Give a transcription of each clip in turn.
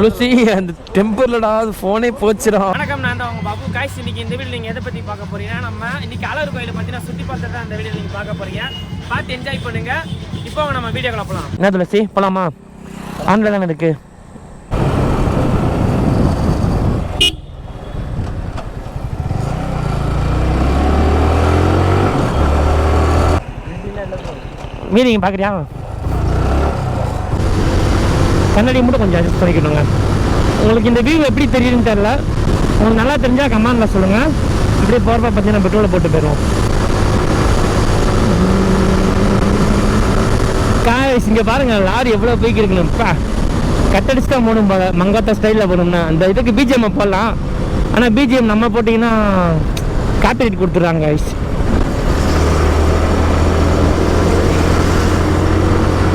துளசி அந்த டெம்பர்லடா ஃபோனே போச்சுடா. வணக்கம் நான் தான் உங்க பாபு. காய்ஸ் இன்னைக்கு இந்த வீடியோ நீங்க எதை பத்தி பார்க்க போறீங்கன்னா நம்ம இன்னைக்கு அழகர் கோயிலை பத்தி நான் சுத்தி பார்த்துட்டு தான் இந்த வீடியோ நீங்க பார்க்க போறீங்க. பார்த்து என்ஜாய் பண்ணுங்க. இப்போ நம்ம வீடியோக்குள்ள போலாம். என்ன துளசி போலாமா? ஆன்ல தானே இருக்கு. மீனிங் பார்க்குறியா? கண்ணாடியை மட்டும் கொஞ்சம் அட்ஜஸ்ட் பண்ணிக்கணுங்க. உங்களுக்கு இந்த வியூ எப்படி தெரியுதுன்னு தெரில உங்களுக்கு நல்லா தெரிஞ்சால் கமாண்டில் சொல்லுங்கள் அப்படியே போகிறப்ப பார்த்தீங்கன்னா பெட்ரோலை போட்டு போயிடுவோம். காய்ஸ் இங்கே பாருங்கள் லாரி எவ்வளோ போய்க்கு இருக்குன்னு. கட்டடிச்சு தான் போடும் போல. மங்காத்தா ஸ்டைலில் போகணும்னா அந்த இதுக்கு பிஜிஎம் போடலாம். ஆனால் பிஜிஎம் நம்ம போட்டிங்கன்னா காப்பிரைட் கொடுத்துட்றாங்க guys.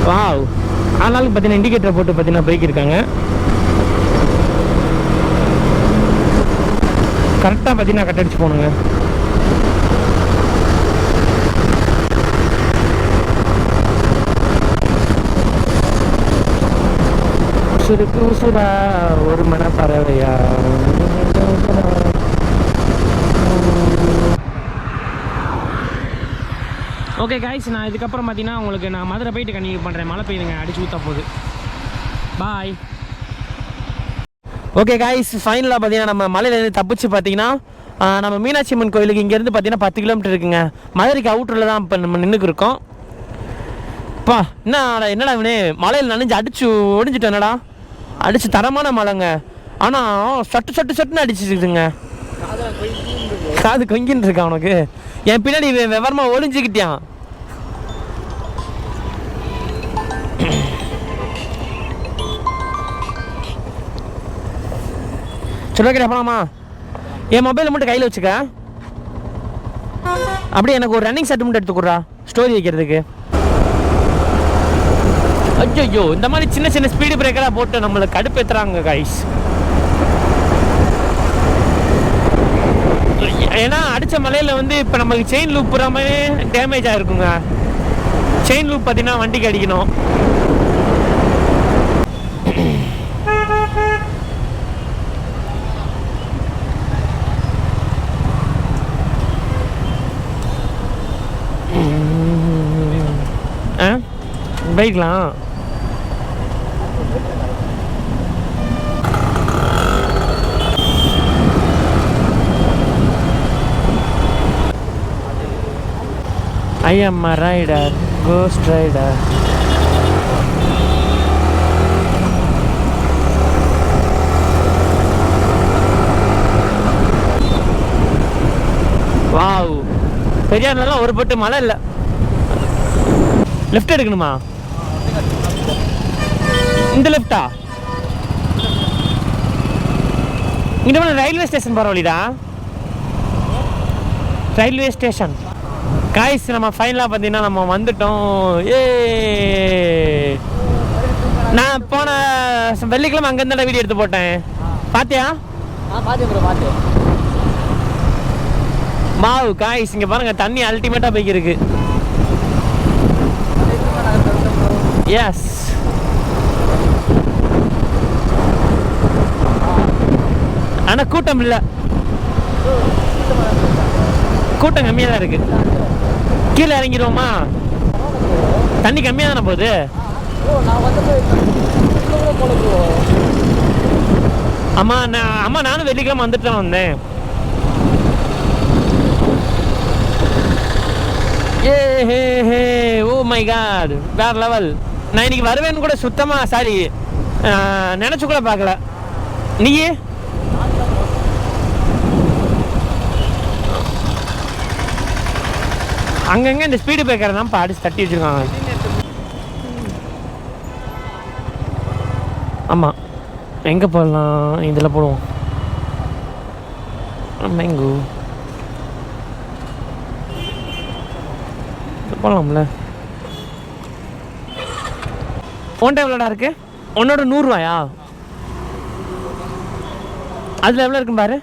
வாவ் ஆனாலும் பார்த்தீங்கன்னா இண்டிகேட்டர் போட்டு பார்த்தீங்கன்னா பைக் இருக்காங்க. கரெக்டாக பார்த்தீங்கன்னா கட்டடிச்சு போகணுங்க உசுருக்கு உசுரா ஒரு மன பறவையா ஓகே காய்ஸ் நான் இதுக்கப்புறம் பார்த்தீங்கன்னா உங்களுக்கு நான் மதுரை போயிட்டு கண்டினியூ பண்ணுறேன் மழை பெய்யுதுங்க. அடிச்சு ஊற்ற போகுது. பாய் ஓகே காய்ஸ் ஃபைனலாக பார்த்தீங்கன்னா நம்ம மலையிலேருந்து தப்பிச்சு பார்த்தீங்கன்னா நம்ம மீனாட்சி அம்மன் கோயிலுக்கு இங்கேருந்து பார்த்தீங்கன்னா பத்து கிலோமீட்டர் இருக்குங்க. மதுரைக்கு அவுட்டரில் தான் இப்போ நம்ம நின்றுக்கு இருக்கோம். பா என்ன என்னடா இவனே? மலையில் நனைஞ்சு அடிச்சு ஒடிஞ்சிட்டேன் என்னடா? அடிச்சு தரமான மழைங்க ஆனால் சட்டு சட்டு சட்டுன்னு அடிச்சிருக்குதுங்க. காது கொங்கின்னு இருக்கா. உனக்கு? என் பின்னாடி விவரமாக ஒளிஞ்சிக்கிட்டியான் சரி ஓகே போலாமா? என் மொபைலை மட்டும் கையில் வச்சுக்க. அப்படியே எனக்கு ஒரு ரன்னிங் செட் மட்டும் எடுத்துக்குறா ஸ்டோரி வைக்கிறதுக்கு. ஐயோ இந்த மாதிரி சின்ன சின்ன ஸ்பீடு பிரேக்கராக போட்டு நம்மளை கடுப்பேற்றுறாங்க கைஸ் ஏன்னா அடித்த மலையில் வந்து இப்போ நம்மளுக்கு செயின் லூப் புறாமே டேமேஜ் ஆகிருக்குங்க செயின் லூப் பார்த்தீங்கன்னா வண்டிக்கு அடிக்கணும் ஆ பைக்லாம். I am a rider ghost rider wow பெரியார்லாம் ஒரு பட்டு மழை இல்லை. லெஃப்ட் எடுக்கணுமா? இந்த லெஃப்டா இங்க போன ரயில்வே ஸ்டேஷன் போகிற வழிடா. ரயில்வே ஸ்டேஷன் காய்ஸ் நம்ம ஃபைனலாக பார்த்தீங்கன்னா நம்ம வந்துட்டோம். ஏ நான் போன வெள்ளிக்கிழமை அங்கேருந்தாடா வீடியோ எடுத்து போட்டேன். பாத்தியா? மாவு காய்ஸ் இங்கே பாருங்க தண்ணி அல்டிமேட்டாக போய்க்கு இருக்கு எஸ் ஆனால் கூட்டம் இல்லை. கூட்டம் கம்மியாக தான் இருக்கு. கீழே இறங்கிடுவோமா? தண்ணி கம்மியாக தானே போகுது? அம்மா நான் அம்மா நானும் வெள்ளிக்கிழமை வந்துட்டு தான் வந்தேன். ஏ hey hey oh my god வேற லெவல். நான் இன்னைக்கு வருவேன்னு கூட சுத்தமாக சாரி நினச்சி கூட பார்க்கல. நீயே? அங்கங்க இந்த ஸ்பீடு பிரேக்கர் தான் அடிச்சு தட்டி வச்சிருக்காங்க. ஆமாம் எங்கே போடலாம்? இதில் போடுவோம். மேங்கோ போடலாம்ல. உன்ட்ட எவ்வளோடா இருக்கு? உன்னோட நூறுரூவாயா அதில் எவ்வளோ இருக்கும் பாரு?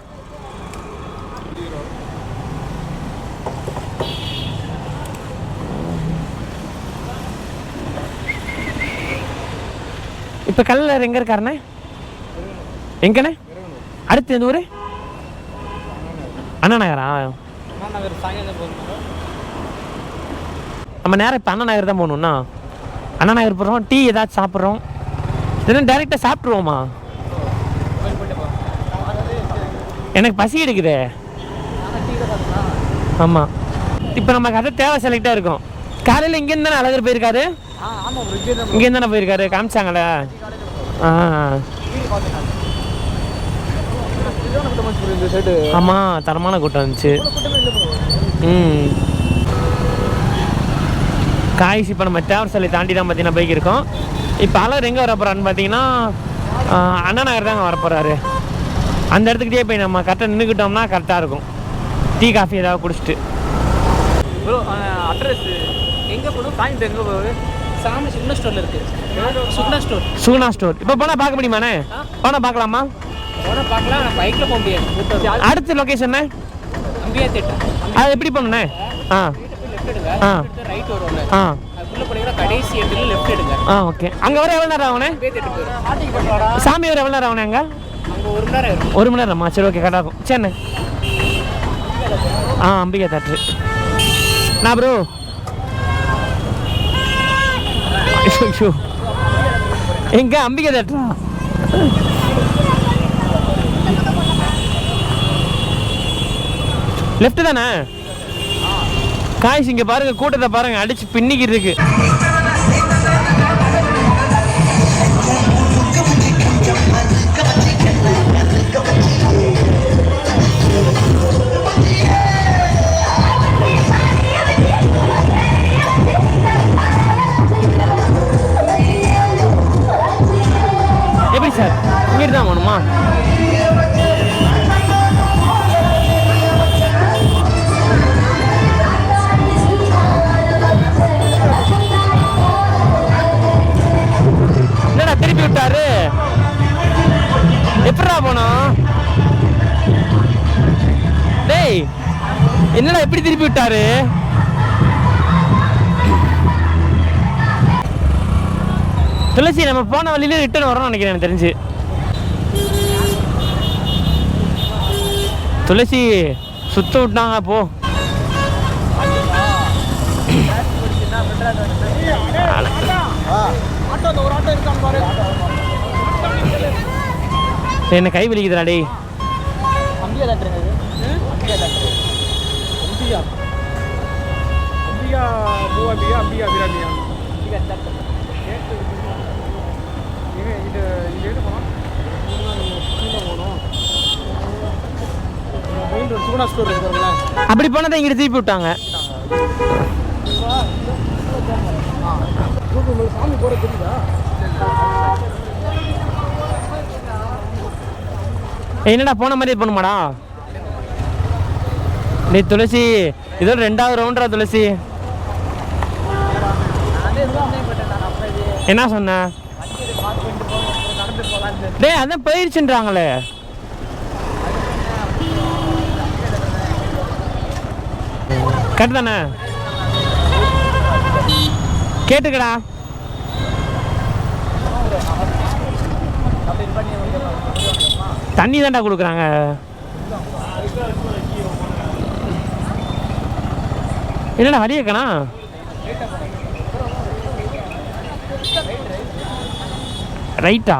இப்போ கல்லர் எங்கே இருக்காருண்ணே எங்கண்ணே? அடுத்து எந்த ஊர்? அண்ணா நகரா நம்ம நேரம் இப்போ அண்ணா நகர் தான் போகணும்னா அண்ணா நகர் போகிறோம் டீ ஏதாச்சும் சாப்பிட்றோம். இதெல்லாம் டேரெக்டாக சாப்பிட்ருவோமா எனக்கு பசி எடுக்குதே. ஆமாம் இப்போ நமக்கு அதை தேவை செலக்டாக இருக்கும். காலையில் இங்கேருந்து தானே அழகர் போயிருக்காரு? இங்கேருந்து தானே போயிருக்காரு? காமிச்சாங்களே. ஆ ஆமாம் தரமான கூட்டம் இருந்துச்சு. ம். காய்ஸ் இப்போ நம்ம தேவர் சிலை தாண்டி தான் பார்த்தீங்கன்னா பைக் இருக்கோம். இப்போ அழகர் எங்கே வர போகிறான்னு பார்த்தீங்கன்னா அண்ணா நகர் தாங்க வர போகிறாரு அந்த இடத்துக்கிட்டே போய் நம்ம கரெக்டாக நின்றுக்கிட்டோம்னா கரெக்டாக இருக்கும். டீ காஃபி ஏதாவது குடிச்சிட்டு. ப்ரோ அட்ரஸ் எங்கே போகணும் காய்ந்த எங்கே போகுது சாமி சுக்னா ஸ்டோரில் இருக்குது சுக்னா ஸ்டோர். சுகுணா ஸ்டோர். இப்போ போனால் பார்க்க முடியுமாண்ணே? போனால் பார்க்கலாமா? போனால் பார்க்கலாம். பைக்கில் போக முடியாது. அடுத்த லொக்கேஷன் அம்பியா தேட்டர். அது எப்படி பண்ணணுண்ணே ஆ. ஆ. ஆ. ஓகே. அங்கே வர எவ்வளோ நேரம் பண்ணுவாடா சாமி வர எவ்வளோ நேரம் ஆகுண்ணே அங்கே? ஒரு மணி நேரம் சரி ஓகே கரெக்டாக இருக்கும் சரிண்ணே ஆ அம்பிகா தேட்ரு நான் ப்ரோ ஐயோ எங்க அம்பிகா தேட்டரா லெஃப்ட் தானே? காய்ஸ் இங்க பாருங்க கூட்டத்தை பாருங்க அடிச்சு பின்னிக்கிட்டு இருக்கு எப்படி சார்? இங்கிட்டு தான் போகணுமா? விட்டாரு எப்படிடா போனோம் டேய் என்னடா எப்படி திருப்பி விட்டாரு? துளசி நம்ம போன வழியில ரிட்டர்ன் வரோம்னு நினைக்கிறேன் எனக்கு தெரிஞ்சு. துளசி சுத்த விட்டாங்க போ ஆட்டோ அந்த ஒரு ஆட்டோ இருக்கான்னு பாரு என்ன கை வலிக்குதுடா டேய் அம்பியா இது அம்பியா தேட்டர் அம்பியா அம்பியா மூ அம்பியா இது இது போனோம் அப்படி போனதை இங்கிட்டு திருப்பி விட்டாங்க உங்களுக்கு சாமி போட தெரியுதா? என்னடா போன மாதிரி போகணுமாடா டேய் துளசி இது ரெண்டாவது ரவுண்டா துளசி. என்ன சொன்ன? டேய் அதான் போயிருச்சுன்றாங்களே. கரெக்ட் தானே கேட்டுக்கடா. தண்ணி தாண்டா கொடுக்குறாங்க. என்னடா வழியக்கணா ரைட்டா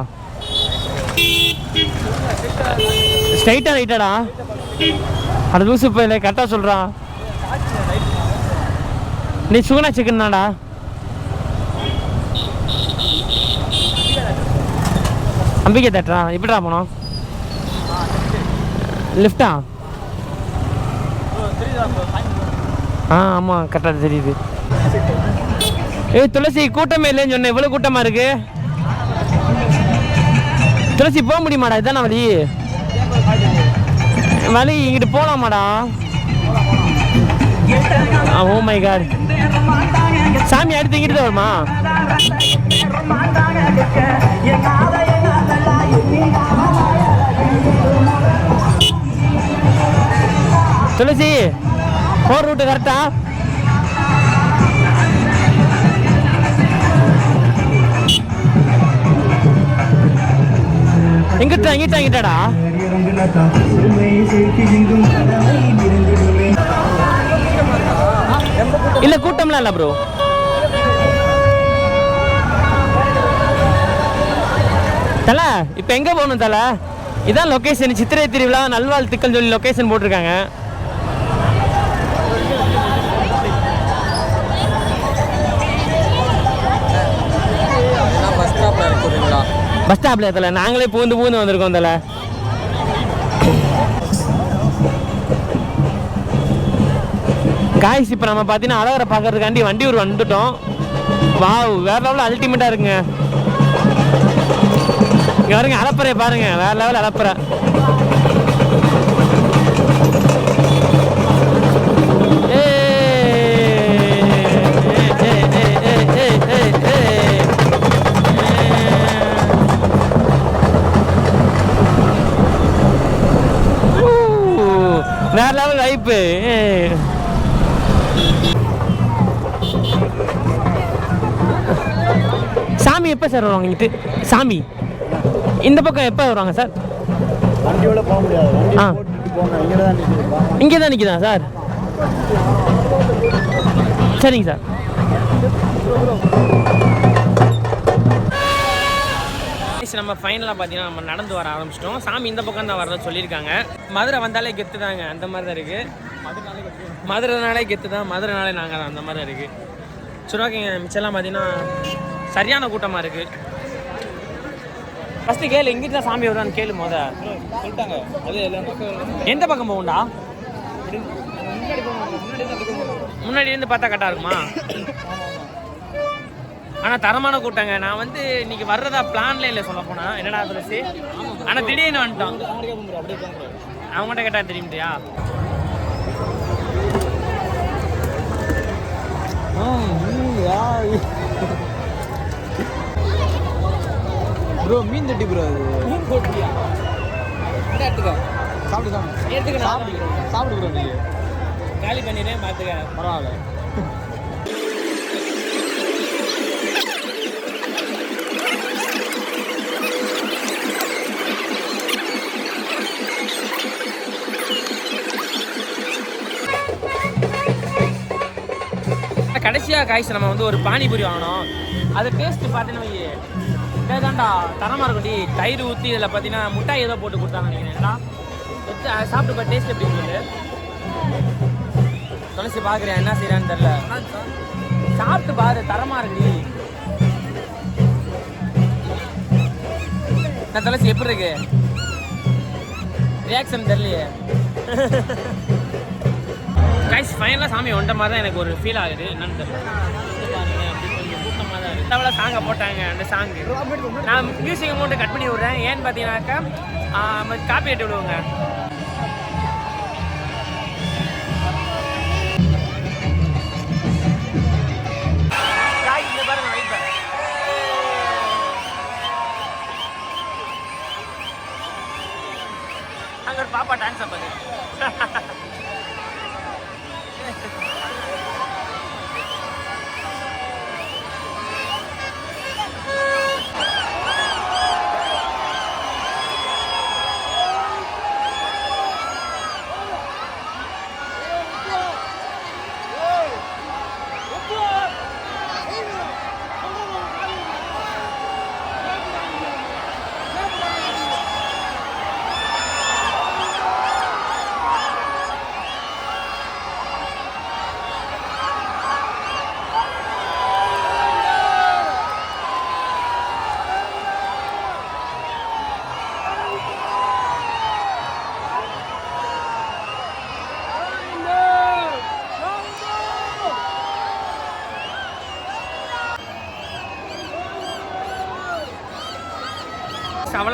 ஸ்ட்ரைட்டா ரைட்டாடா அது லூசு போயில கரெக்டாக சொல்கிறான் நீ சுகுணா சிக்கன்னாடா அம்பிகை தேட்டரா? எப்படிடா போனோம்? லிஃப்டா? ஆ ஆமாம் கரெக்டாக தெரியுது. ஏய் துளசி கூட்டமே இல்லைன்னு சொன்னேன். இவ்வளோ கூட்டமாக இருக்கு? துளசி போக முடியுமாடா? இதான வழி? வழி இங்கிட்டு போகலாமாடா ஓ மை oh காட் சாமி அடுத்து இங்கிட்டு தான் வருமா? துளசி போர் ரூட்டு கரெக்டா எங்கிட்ட எங்கிட்ட எங்கிட்டடா இல்ல கூட்டம்லாம் இல்ல ப்ரோ தல இப்போ எங்கே போகணும் தல? இதான் லொக்கேஷன் சித்திரை திருவிழா நல்வாழ்த்துக்கள் சொல்லி லொக்கேஷன் போட்டிருக்காங்க. பஸ் ஸ்டாப்ல தல நாங்களே பூந்து பூந்து வந்திருக்கோம் தல. காய்ஸ் இப்போ நம்ம பார்த்தீங்கன்னா அழகரை பார்க்கறதுக்காண்டி வண்டி ஒரு வந்துட்டோம். வாவ் வேற லெவலில் அல்டிமேட்டாக இருக்குங்க. இங்கே பாருங்க அலப்பறையை பாருங்க. வேற லெவல் அலப்பறை. வேற லெவல் வைப்பு சாமி எப்போ சார் வருவாங்க இங்கிட்டு? சாமி? இந்த பக்கம் எப்போ வருவாங்க சார்? வண்டியோட போக முடியாது. வண்டி ஆ. இங்கே தான் நிற்கிது இங்கே தான் நிற்குதா சார்? சரிங்க சார். நம்ம ஃபைனலாக பார்த்தீங்கன்னா நம்ம நடந்து வர ஆரம்பிச்சிட்டோம். சாமி இந்த பக்கம் தான் வரத சொல்லியிருக்காங்க. மதுரை வந்தாலே கெத்து தாங்க. அந்த மாதிரி தான் இருக்குது மதுரைனாலே கெத்து தான். மதுரைனாலே நாங்கள் தான். அந்த மாதிரி தான் இருக்குது சரி ஓகேங்க மிச்சம்லாம் பார்த்தீங்கன்னா சரியான கூட்டமாக இருக்குது ஃபஸ்ட்டு கேளு எங்கிட்ட தான் சாமி வருவான்னு கேளு மொத. சொல்லிட்டாங்க. எந்த பக்கம் போகும்டா? முன்னாடி இருந்து பார்த்தா கரெக்டாக இருக்குமா? ஆனால் தரமான கூட்டங்க. நான் வந்து இன்னைக்கு வர்றதா பிளான்ல இல்லை சொல்ல போனா. என்னடா துளசி ஆனால் திடீர்னு வந்துட்டோம். அவங்ககிட்ட கேட்டா தெரியும்டியா? ப்ரோ மீன் தட்டி ப்ரோ அது. மீன் போட்டியா எடுத்துக்க? சாப்பிடு சாப்பிடு. ஏற்றுக்க சாப்பிடு சாப்பிடு ப்ரோ நீ. காலி பண்ணிடுறேன் பார்த்துக்க. பரவாயில்ல. கடைசியாக காய்ச்சி நம்ம வந்து ஒரு பானிபூரி வாங்கினோம். அது டேஸ்ட் பார்த்தீங்கன்னா தான்டா தரமாக இருக்கும்டி தயிர் ஊற்றி இதில் பார்த்தீங்கன்னா முட்டாய் ஏதோ போட்டு கொடுத்தாங்க நினைக்கிறேன்டா சாப்பிட்டு பா டேஸ்ட் எப்படி இருக்குது துளசி பார்க்குறேன் என்ன செய்கிறான்னு தெரில சாப்பிட்டு பாரு தரமாக இருக்குடி நான் துளசி எப்படி இருக்கு? ரியாக்ஷன் தெரியலையே. கைஸ் ஃபைனலாக சாமி ஒன்றை மாதிரி தான் எனக்கு ஒரு ஃபீல் ஆகுது. என்னன்னு தெரியல. கூட்டமாக சாங்கை போட்டாங்க அந்த சாங்கு நான் மியூசிக் அமௌண்ட்டு கட் பண்ணி விட்றேன். ஏன்னு பார்த்தீங்கன்னாக்கா காப்பி எட்டு விடுவோங்க. Guys, ஒரு பாப்பா டான்ஸ் பண்ணு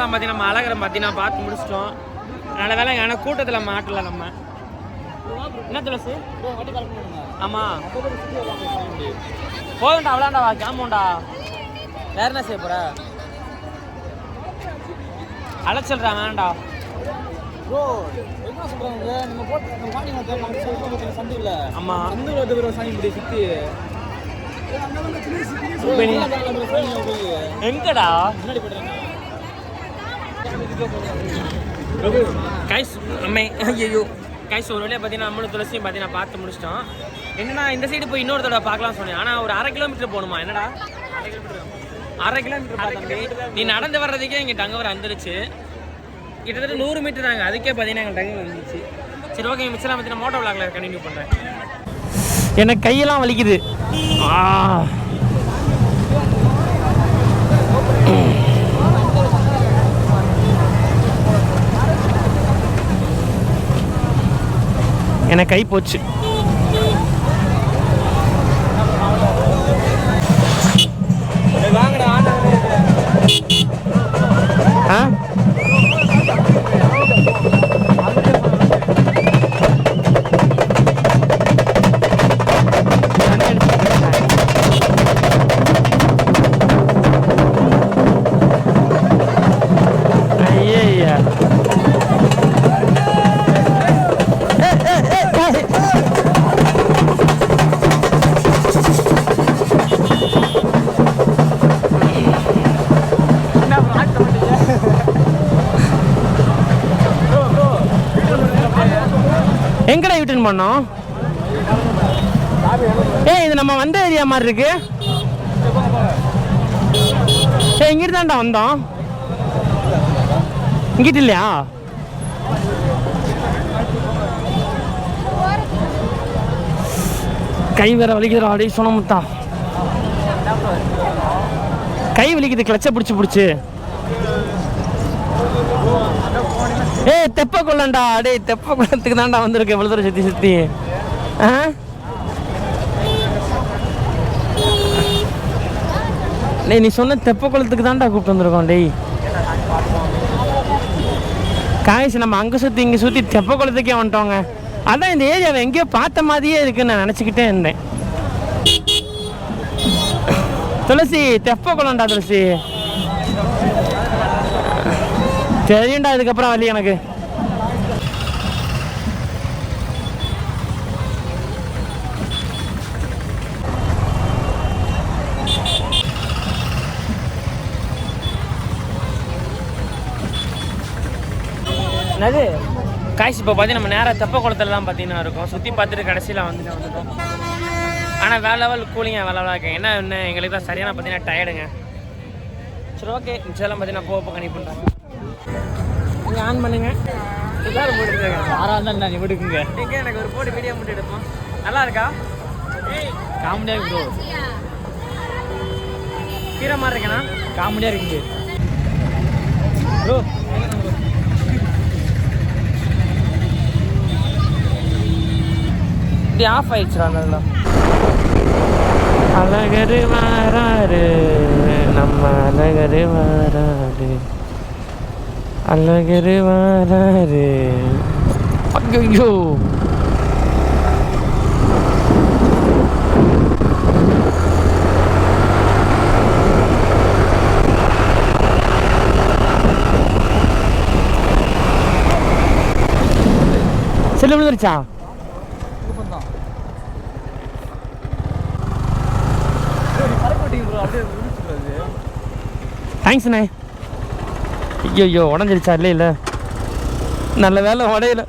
சவலாம் பார்த்தீங்கன்னா நம்ம அழகரம் பார்த்தீங்கன்னா பார்த்து முடிச்சிட்டோம் நல்ல வேலை ஆனால் கூட்டத்தில் மாட்டல நம்ம என்ன துளசி ஆமாம் போதும்டா அவ்வளோண்டா வா கிளம்புண்டா வேற என்ன செய்ய போற அலைச்சல்றா வேண்டாம் ப்ரோ என்ன நம்ம போட்டு நம்ம சந்தை இல்ல சாமி போய் எங்கடா முன்னாடி கைஸ் அம்மை ஐயோ கைஸ் ஒரு வழியாக பார்த்தீங்கன்னா நம்மளும் துளசியும் பார்த்தீங்கன்னா பார்த்து முடிச்சிட்டோம். என்னன்னா இந்த சைடு போய் இன்னொரு தடவை பார்க்கலாம் சொன்னேன். ஆனால் ஒரு அரை கிலோமீட்டர் போகணுமா? என்னடா? அரை கிலோமீட்டர் தம்பி. நீ நடந்து வர்றதுக்கே இங்கே டங்கவர் வந்துருச்சு. கிட்டத்தட்ட நூறு மீட்டர் தாங்க. அதுக்கே பார்த்தீங்கன்னா எங்கள் டங்கவர் வந்துச்சு சரி ஓகே மிச்சலாம் பார்த்தீங்கன்னா மோட்டோ விளாக்ல கண்டினியூ பண்ணுறேன் எனக்கு கையெல்லாம் வலிக்குது. ஆ. எனக்கு கை போச்சு. ஆ? எங்கடா யூட்டன் பண்ணோம்? ஏய் இது நம்ம வந்த ஏரியா மாதிரி இருக்கு. ஏய் இங்கிட்டு தான்டா வந்தோம். இங்கிட்டு இல்லையா? கை வேற வலிக்குதுடா அப்படியே சொன்ன முத்தா. கை வலிக்குது கிளச்ச பிடிச்சி பிடிச்சி. ஏய் தெப்ப அடே டேய் தான்டா வந்திருக்கேன் இவ்வளோ தூரம் சுற்றி சுற்றி ஆ? டேய் நீ சொன்ன தெப்பக்குளத்துக்கு தான்டா கூப்பிட்டு வந்திருக்கோம் டேய். காய்ஸ் நம்ம அங்கே சுற்றி இங்கே சுற்றி தெப்பக்குளத்துக்கே வந்துட்டோங்க. அதான் இந்த ஏரியாவை எங்கேயோ பார்த்த மாதிரியே இருக்குன்னு நான் நினச்சிக்கிட்டே இருந்தேன். துளசி தெப்பக்குளம்டா துளசி. தெரியும்டா இதுக்கப்புறம் வழி எனக்கு. என்னது? காய்ச்சி இப்போ பார்த்தீங்கன்னா நம்ம நேராக தெப்ப குளத்துல தான் பார்த்தீங்கன்னா இருக்கோம். சுற்றி பார்த்துட்டு கடைசியில் வந்துட்டு வந்துட்டோம். ஆனால் வேற லெவல் கூலிங்க வேற லெவலாக இருக்கேன். என்ன என்ன? எங்களுக்கு தான் சரியான பார்த்தீங்கன்னா டயர்டுங்க சரி ஓகே மிச்சம்லாம் பார்த்தீங்கன்னா போக போக கனி பண்ணுறேன் நீங்கள் ஆன் பண்ணுங்க. சுதார் போட்டுருக்காங்க யாரா இருந்தா நீ விடுக்குங்க எங்க? எனக்கு ஒரு போட்டு வீடியோ மட்டும் எடுப்போம். நல்லா இருக்கா? காமெடியா ப்ரோ கீரை மாதிரி இருக்கேனா? காமெடியா இருக்குங்க ப்ரோ இப்படி ஆஃப் ஆயிடுச்சுடா நல்லா அழகரு மாறாரு நம்ம அழகரு மாறாரு அழகரு மாறாரு ஐயோ செல்லு விழுந்துருச்சா தேங்க்ஸ்ண்ணே ஐயோ உடஞ்சிருச்சா? இல்லை இல்லை. நல்ல வேலை உடையல.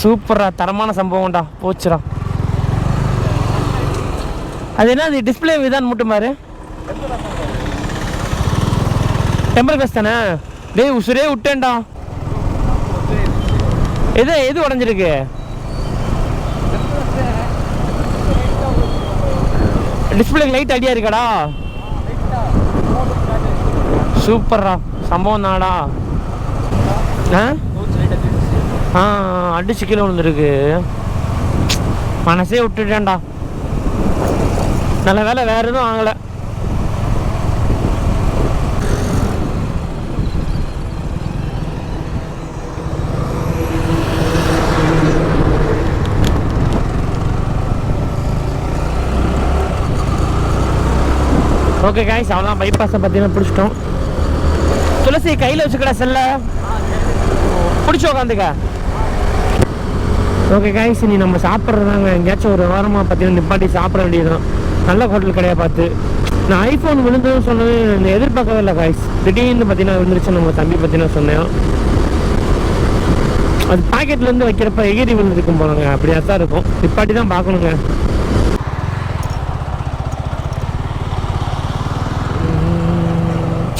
சூப்பரா தரமான சம்பவம்டா. போச்சுடா. அது என்ன அது டிஸ்பிளே விதான் மட்டும் பாரு டெம்பர் கிளாஸ் தானே? டேய் உசுரே விட்டேன்டா. எது எது உடஞ்சிருக்கு? டிஸ்பிளேக்கு லைட் அடியா இருக்காடா. சூப்பர்ரா சம்பவம் நாடா ஆ? அடிச்சு கீழே விழுந்துருக்கு. மனசே விட்டுட்டேன்டா. நல்ல வேலை வேற எதுவும் வாங்கலை. ஓகே காய்ஸ் அவ்வளோதான் பைபாஸை பார்த்தீங்கன்னா பிடிச்சிட்டோம். துளசி கையில் வச்சுக்கடா செல்ல. பிடிச்சி உக்காந்துக்க. ஓகே காய்ஸ் நீ நம்ம சாப்பிட்றதாங்க. எங்கேயாச்சும் ஒரு வாரமாக பார்த்தீங்கன்னா நிப்பாட்டி சாப்பிட வேண்டியதுதான். நல்ல ஹோட்டல் கடையை பார்த்து. நான் ஐஃபோன் விழுந்ததும் சொன்னது எதிர்பார்க்கவே இல்லை காய்ஸ் திடீர்னு பார்த்தீங்கன்னா விழுந்துருச்சு நம்ம தம்பி பார்த்தீங்கன்னா சொன்னேன். அது பாக்கெட்லேருந்து வைக்கிறப்ப எகிரி விழுந்துருக்கும் போனாங்க அப்படியா தான் இருக்கும். நிப்பாட்டி தான் பார்க்கணுங்க.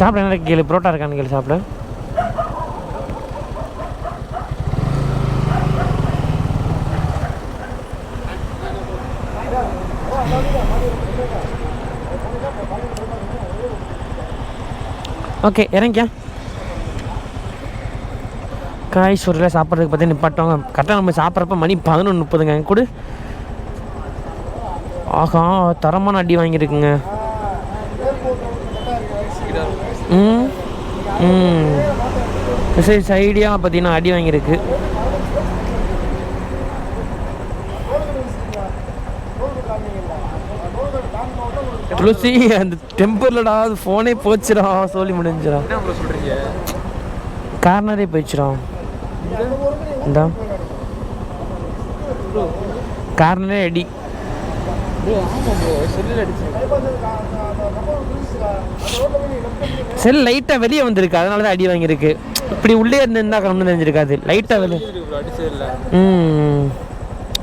சாப்பிட என்ன கேளு? புரோட்டா இருக்கான்னு கேளு சாப்பிட? ஓகே இறங்கியா? காய் சோறில் சாப்பிட்றதுக்கு பற்றி நிப்பாட்டவங்க. கரெக்டாக நம்ம சாப்பிட்றப்ப மணி பதினொன்று முப்பதுங்க. கொடு? ஆஹா தரமான அடி வாங்கியிருக்குங்க. ம் ம். சரி சைடியாக பார்த்தீங்கன்னா அடி வாங்கியிருக்கு. துளசி அந்த டெம்பர்லடா அது ஃபோனே போச்சுடா சொல்லி முடிஞ்சிடா. சொல்றீங்க? கார்னரே போயிடுச்சுடா. இந்தா. கார்னரே அடி. செல்லில் அடிச்சு செல் லைட்டாக வெளியே வந்திருக்கு. அதனால தான் அடி வாங்கியிருக்கு. இப்படி உள்ளே இருந்திருந்தா கம்மி தெரிஞ்சிருக்காது. லைட்டாக வெளியே. ம்.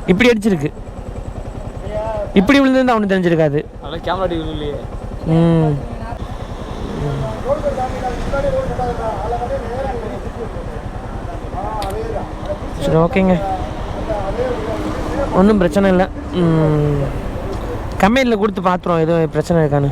இப்படி அடிச்சிருக்கு. இப்படி விழுந்திருந்தா அவனுக்கு தெரிஞ்சிருக்காது. ம். சரி ஓகேங்க. ஒன்றும் பிரச்சனை இல்லை. கம்பெனியில் கொடுத்து பார்த்துருவோம். எதுவும் பிரச்சனை இருக்கான்னு.